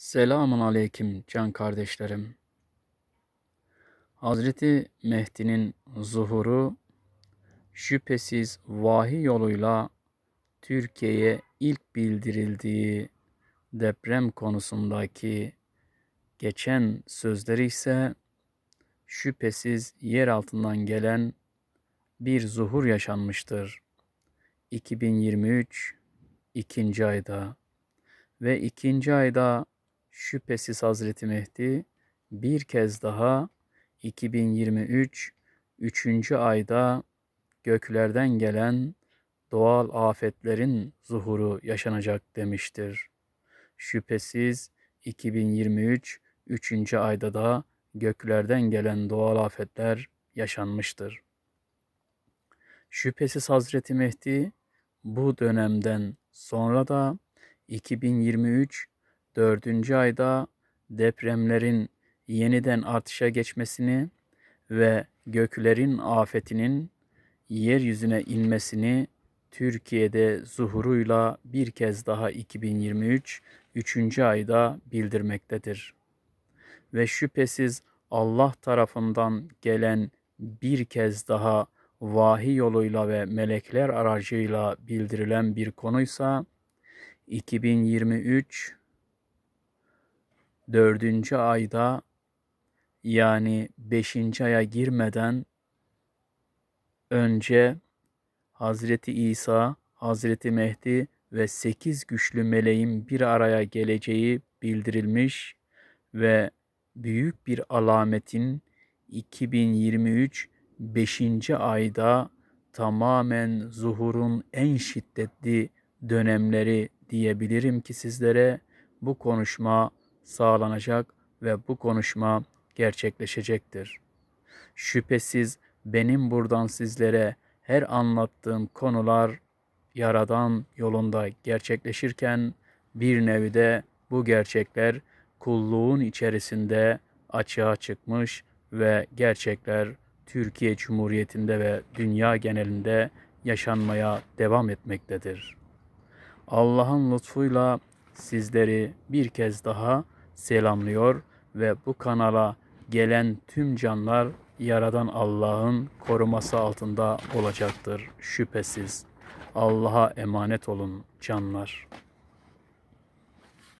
Selamun aleyküm can kardeşlerim. Hazreti Mehdi'nin zuhuru şüphesiz vahiy yoluyla Türkiye'ye ilk bildirildiği deprem konusundaki geçen sözleri ise şüphesiz yer altından gelen bir zuhur yaşanmıştır. 2023 ikinci ayda ve ikinci ayda şüphesiz Hazreti Mehdi bir kez daha 2023 3. ayda göklerden gelen doğal afetlerin zuhuru yaşanacak demiştir. Şüphesiz 2023 3. ayda da göklerden gelen doğal afetler yaşanmıştır. Şüphesiz Hazreti Mehdi bu dönemden sonra da 2023 dördüncü ayda depremlerin yeniden artışa geçmesini ve göklerin afetinin yeryüzüne inmesini Türkiye'de zuhuruyla bir kez daha 2023 3. ayda bildirmektedir. Ve şüphesiz Allah tarafından gelen bir kez daha vahiy yoluyla ve melekler aracıyla bildirilen bir konuysa 2023 dördüncü ayda yani beşinci aya girmeden önce Hazreti İsa, Hazreti Mehdi ve sekiz güçlü meleğin bir araya geleceği bildirilmiş ve büyük bir alametin 2023 5. ayda tamamen zuhurun en şiddetli dönemleri diyebilirim ki sizlere bu konuşma sağlanacak ve bu konuşma gerçekleşecektir. Şüphesiz benim buradan sizlere her anlattığım konular Yaradan yolunda gerçekleşirken bir nevi de bu gerçekler kulluğun içerisinde açığa çıkmış ve gerçekler Türkiye Cumhuriyeti'nde ve dünya genelinde yaşanmaya devam etmektedir. Allah'ın lütfuyla sizleri bir kez daha selamlıyor ve bu kanala gelen tüm canlar Yaradan Allah'ın koruması altında olacaktır şüphesiz. Allah'a emanet olun canlar.